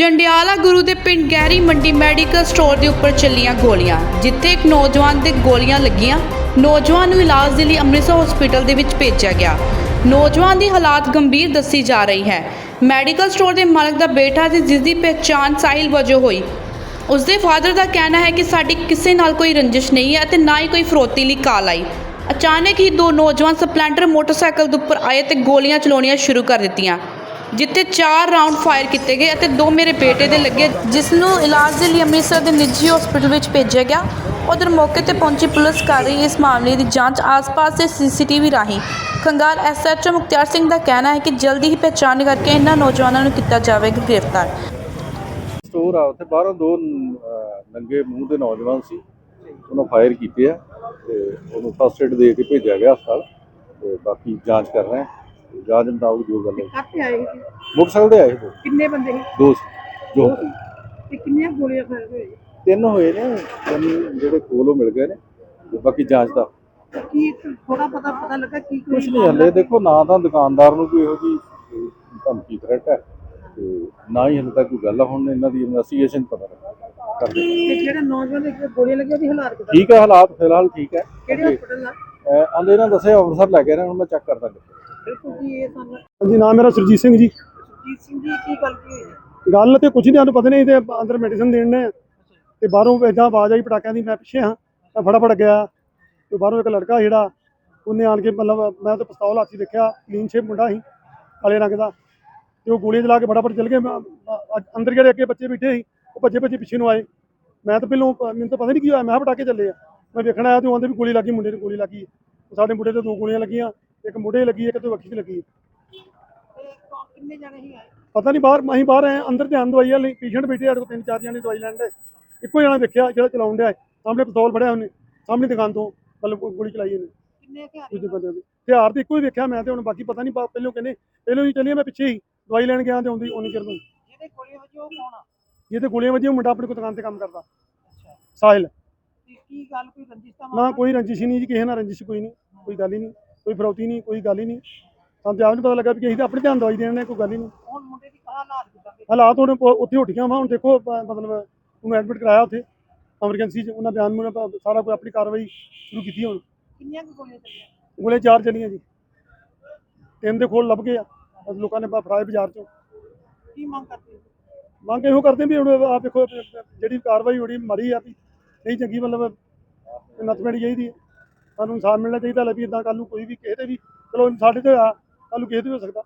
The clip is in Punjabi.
ਜੰਡਿਆਲਾ ਗੁਰੂ ਦੇ ਪਿੰਡ ਗਹਿਰੀ ਮੰਡੀ ਮੈਡੀਕਲ ਸਟੋਰ ਦੇ ਉੱਪਰ ਚੱਲੀਆਂ ਗੋਲੀਆਂ, ਜਿੱਥੇ ਇੱਕ ਨੌਜਵਾਨ ਦੇ ਗੋਲੀਆਂ ਲੱਗੀਆਂ। ਨੌਜਵਾਨ ਨੂੰ ਇਲਾਜ ਦੇ ਲਈ ਅੰਮ੍ਰਿਤਸਰ ਹਸਪੀਟਲ ਦੇ ਵਿੱਚ ਭੇਜਿਆ ਗਿਆ। ਨੌਜਵਾਨ ਦੀ ਹਾਲਾਤ ਗੰਭੀਰ ਦੱਸੀ ਜਾ ਰਹੀ ਹੈ। ਮੈਡੀਕਲ ਸਟੋਰ ਦੇ ਮਾਲਕ ਦਾ ਬੇਟਾ ਸੀ, ਜਿਸ ਦੀ ਪਹਿਚਾਣ ਸਾਹਿਲ ਵਜੋਂ ਹੋਈ। ਉਸ ਦੇ ਫਾਦਰ ਦਾ ਕਹਿਣਾ ਹੈ ਕਿ ਸਾਡੀ ਕਿਸੇ ਨਾਲ ਕੋਈ ਰੰਜਿਸ਼ ਨਹੀਂ ਹੈ ਅਤੇ ਨਾ ਹੀ ਕੋਈ ਫਰੋਤੀ ਲਈ ਕਾਲ ਆਈ। ਅਚਾਨਕ ਹੀ ਦੋ ਨੌਜਵਾਨ ਸਪਲੈਂਡਰ ਮੋਟਰਸਾਈਕਲ ਦੇ ਉੱਪਰ ਆਏ ਤੇ ਗੋਲੀਆਂ ਚਲਾਉਣੀਆਂ ਸ਼ੁਰੂ ਕਰ ਦਿੱਤੀਆਂ। ਜਿੱਥੇ 4 ਰਾਉਂਡ ਫਾਇਰ ਕੀਤੇ ਗਏ ਅਤੇ ਦੋ ਮੇਰੇ ਬੇਟੇ ਦੇ ਲੱਗੇ। ਜਿਸ ਨੂੰ ਇਲਾਜ ਦੇ ਲਈ ਅੰਮ੍ਰਿਤਸਰ ਦੇ ਨਿੱਜੀ ਹਸਪੀਟਲ ਵਿੱਚ ਭੇਜਿਆ ਗਿਆ। ਉਧਰ ਮੌਕੇ ਤੇ ਪਹੁੰਚੀ ਪੁਲਿਸ ਕਰ ਰਹੀ ਇਸ ਮਾਮਲੇ ਦੀ ਜਾਂਚ। ਆਸ-ਪਾਸ ਦੇ ਸੀਸੀਟੀਵੀ ਰਾਹੀਂ ਖੰਗਾਲ ਐਸਐਚਓ ਮੁਖਤਿਆਰ ਸਿੰਘ ਦਾ ਕਹਿਣਾ ਹੈ ਕਿ ਜਲਦੀ ਹੀ ਪਹਿਚਾਣ ਕਰਕੇ ਇਹਨਾਂ ਨੌਜਵਾਨਾਂ ਨੂੰ ਕੀਤਾ ਜਾਵੇਗਾ ਗ੍ਰਿਫਤਾਰ। ਸਟੋਰ ਆ, ਉੱਥੇ ਬਾਹਰੋਂ ਦੋ ਨੰਗੇ ਮੂੰਹ ਦੇ ਨੌਜਵਾਨ ਸੀ। ਉਹਨਾਂ ਫਾਇਰ ਕੀਤੇ ਆ ਤੇ ਉਹਨੂੰ ਫਸਟ ਏਡ ਦੇ ਕੇ ਭੇਜਿਆ ਗਿਆ ਹਸਪਤਾਲ। ਤੇ ਬਾਕੀ ਜਾਂਚ ਕਰ ਰਹੇ ਆ ਜਾਂਚ ਮੁਤਾਬਕ ਜੋ ਗੱਲ ਹੈ। ਕਾਹਤੇ ਆਏ ਸੀ? ਮੋਟਰਸਾਈਕਲ ਦੇ ਆਏ ਦੋ ਕਿੰਨੇ ਬੰਦੇ ਸੀ? ਦੋ ਸੀ, ਜੋ ਤੇ ਕਿੰਨੀਆਂ ਗੋਲੀਆਂ ਫਾਇਰ ਹੋਏ ਤਿੰਨ ਹੋਏ ਨੇ ਤਿੰਨ ਜਿਹੜੇ ਕੋਲੋਂ ਮਿਲ ਗਏ ਨੇ ਤੇ ਬਾਕੀ ਜਾਂਚ ਦਾ। ਕੀ ਥੋੜਾ ਪਤਾ ਪਤਾ ਲੱਗਾ ਕੀ ਕੁਝ ਨਹੀਂ ਹਲੇ ਦੇਖੋ ਨਾ ਤਾਂ ਦੁਕਾਨਦਾਰ ਨੂੰ ਕੋਈ ਇਹੋ ਜੀ ਧਮਕੀ ਥ੍ਰੈਟ ਹੈ ਤੇ ਨਾ ਹੀ ਹਲੇ ਤੱਕ ਕੋਈ ਗੱਲ ਆ, ਹੁਣ ਇਹਨਾਂ ਦੀ ਇਨਵੈਸਟੀਗੇਸ਼ਨ ਪਤਾ ਲੱਗਾ। ਕਰਦੇ ਤੇ ਜਿਹੜੇ ਨੌਜਵਾਨ ਦੇ ਗੋਲੀਆਂ ਲੱਗੀਆਂ ਉਹਦੀ ਹਾਲਾਤ ਕਿਦਾਂ? ਠੀਕ ਹੈ ਹਾਲਾਤ ਫਿਲਹਾਲ ਠੀਕ ਹੈ। ਕਿਹੜੇ ਹਸਪੀਟਲ ਆ ਆਂਦੇ ਨਾ ਦੱਸਿਆ ਅੰਮ੍ਰਿਤਸਰ ਲੈ ਕੇ ਨੇ ਹੁਣ ਮੈਂ ਚੈੱਕ ਕਰਦਾ। ਬਿਲਕੁਲ ਜੀ ਇਹ ਸਾਨੂੰ ਹਾਂਜੀ ਨਾਮ ਮੇਰਾ ਸੁਰਜੀਤ ਸਿੰਘ ਜੀ। ਜੀਤ ਸਿੰਘ ਜੀ ਕੀ ਗੱਲ ਕੀ ਹੋਈ ਹੈ? ਗੱਲ ਤੇ ਕੁਝ ਨਹੀਂ ਸਾਨੂੰ ਪਤਾ ਨਹੀਂ ਤੇ ਅੰਦਰ ਮੈਡੀਸਨ ਦੇਣ ਨੇ। ਤੇ ਬਾਹਰੋਂ ਏਦਾਂ ਆਵਾਜ਼ ਆਈ ਪਟਾਕਿਆਂ ਦੀ ਮੈਂ ਪਿੱਛੇ ਹਾਂ ਮੈਂ ਫਟਾਫਟ ਗਿਆ। ਤੇ ਬਾਹਰੋਂ ਇੱਕ ਲੜਕਾ ਜਿਹੜਾ ਉਹਨੇ ਆਣ ਕੇ ਮਤਲਬ ਮੈਂ ਤੇ ਪਿਸਤੌਲ ਹੱਥ ਦੇਖਿਆ ਕਲੀਨ ਸ਼ੇਪ ਮੁੰਡਾ ਸੀ ਕਾਲੇ ਰੰਗ ਦਾ। ਤੇ ਉਹ ਗੋਲੀਆਂ ਚਲਾ ਕੇ ਫਟਾਫਟ ਚਲ ਗਏ। ਅੰਦਰ ਜਿਹੜੇ ਅੱਗੇ ਬੱਚੇ ਬੈਠੇ ਸੀ ਉਹ ਭੱਜੇ ਭੱਜੇ ਪਿੱਛੇ ਨੂੰ ਆਏ। ਮੈਂ ਤਾਂ ਪਹਿਲੋਂ ਮੈਨੂੰ ਤਾਂ ਪਤਾ ਨਹੀਂ ਕੀ ਹੋਇਆ ਮੈਂ ਪਟਾਕੇ ਚੱਲੇ ਆ। ਮੈਂ ਵੇਖਣ ਆਇਆ ਤੇ ਉਹ ਆਂਦੇ ਵੀ ਗੋਲੀ ਲੱਗੀ ਮੁੰਡੇ ਨੂੰ ਗੋਲੀ ਲੱਗੀ ਸਾਡੇ ਮੁੰਡੇ ਤੇ ਦੋ ਗੋਲੀਆਂ ਲੱਗੀਆਂ। ਇੱਕ ਮੁੰਡੇ ਲੱਗੀ ਇੱਕ ਤੇ ਵੱਖੀ ਤੇ ਲੱਗੀ। ਕਿੰਨੇ ਜਣੇ ਆਏ? ਪਤਾ ਨਹੀਂ ਬਾਹਰ ਅਸੀਂ ਬਾਹਰ ਆਏ ਅੰਦਰ ਧਿਆਨ ਦਵਾਈ ਵਾਲੀ ਪੇਸ਼ੈਂਟ ਬੈਠੇ ਸਾਡੇ ਕੋਲ ਤਿੰਨ ਚਾਰ ਜਣੇ ਦਵਾਈ ਲੈਣ ਦੇ। ਇੱਕੋ ਜਣਾ ਵੇਖਿਆ ਜਿਹੜਾ ਚਲਾਉਣ ਡਿਆ ਹੈ। ਸਾਹਮਣੇ ਪਿਸਤੌਲ ਫੜਿਆ ਉਹਨੇ ਸਾਹਮਣੇ ਦੁਕਾਨ ਤੋਂ ਮਤਲਬ ਗੋ- ਗੋਲੀ ਚਲਾਈ ਉਹਨੇ। ਕਿੰਨੇ ਹਥਿਆਰ ਦੂਜੇ ਬੰਦੇ ਦੇ। ਹਥਿਆਰ ਤੇ ਇੱਕੋ ਹੀ ਵੇਖਿਆ ਮੈਂ ਤੇ ਹੁਣ ਬਾਕੀ ਪਤਾ ਨਹੀਂ ਬਾ- ਪਹਿਲੋਂ ਕਹਿੰਦੇ ਪਹਿਲੋਂ ਹੀ ਚੱਲੀਏ ਮੈਂ ਪਿੱਛੇ ਹੀ ਦਵਾਈ ਲੈਣ ਗਿਆ ਤੇ ਆਉਂਦੀ ਉਹਨੀ ਚਿਰ ਨੂੰ ਜਿਹਦੇ ਗੋਲੀਆਂ ਵੱਜੀਆਂ ਉਹ ਕੌਣ ਆ? ਇਹ ਤੇ ਗੋਲੀਆਂ ਵੱਜੀਆਂ ਉਹ ਮੁੰਡਾ ਆਪਣੀ ਦੁਕਾਨ ਤੇ ਕੰਮ ਕਰਦਾ। ਅੱਛਾ। ਸਾਹਿਲ ਤੇ ਕੀ ਗੱਲ ਕੋਈ ਰੰਜਿਸ਼ ਦਾ ਨਾ ਮਾਮਲਾ? ਕੋਈ ਰੰਜਿਸ਼ ਹੀ ਨਹੀਂ ਜੀ ਕਿਸੇ ਨਾਲ ਰੰਜਿਸ਼ ਕੋਈ ਨਹੀਂ ਕੋਈ ਗੱਲ ਹੀ ਨਹੀਂ। ਕੋਈ ਫਰੌਤੀ ਨਹੀਂ ਕੋਈ ਗੱਲ ਹੀ ਨਹੀਂ। ਸਾਨੂੰ ਤੇ ਆਪ ਨਹੀਂ ਪਤਾ ਲੱਗਾ ਵੀ ਕਿਸੇ ਦਾ ਆਪਣੇ ਧਿਆਨ ਦਵਾਈ ਦੇਣ ਨੇ ਕੋਈ ਗੱਲ ਹੀ ਨਹੀਂ। ਹੁਣ ਮੁੰਡੇ ਦੀ ਕਹਾ ਹਾਲਾਤ ਕਿਦਾਂ ਦੇ? ਹਾਲਾਤ ਹੁਣ ਉੱਥੇ ਉੱਠ ਗਿਆ ਵਾ ਹੁਣ ਦੇਖੋ ਮਤਲਬ ਉਹਨੂੰ ਐਡਮਿਟ ਕਰਾਇਆ ਉੱਥੇ। ਐਮਰਜੈਂਸੀ 'ਚ ਉਹਨਾਂ ਬਿਆਨ ਮੁਨ ਸਾਰਾ ਕੋਈ ਆਪਣੀ ਕਾਰਵਾਈ ਸ਼ੁਰੂ ਕੀਤੀ ਹੁਣ। ਕਿੰਨੀਆਂ ਕੁ ਗੋਲੀਆਂ ਚੱਲੀਆਂ? ਗੋਲੇ ਚਾਰ ਚੱਲੀਆਂ ਜੀ। ਤਿੰਨ ਦੇ ਖੋਲ ਲੱਭ ਗਏ ਆ। ਬਸ ਲੋਕਾਂ ਨੇ ਬ- ਫੜਾਏ ਬਾਜ਼ਾਰ 'ਚੋਂ। ਕੀ ਮੰਗ ਕਰਦੇ ਹੋ? ਮੰਗ ਇਹੋ ਕਰਦੇ ਵੀ ਹੁਣ ਆਪ ਦੇਖੋ ਜਿਹੜੀ ਕਾਰਵਾਈ ਹੋਣੀ ਮਾਰੀ ਆ ਵੀ ਨਹੀਂ ਚੰਗੀ ਮਤਲਬ ਨੱਥ ਚਾਹੀਦੀ ਹੈ। ਸਾਨੂੰ ਇਨਸਾਫ ਮਿਲਣਾ ਚਾਹੀਦਾ ਲੈ ਵੀ ਇਦਾਂ ਕੱਲ ਨੂੰ ਕੋਈ ਵੀ ਕਿਸੇ ਤੇ ਵੀ, ਚਲੋ ਸਾਡੇ ਤੇ ਹੋਇਆ ਕੱਲ ਨੂੰ ਕਿਸੇ ਤੇ ਵੀ ਹੋ ਸਕਦਾ।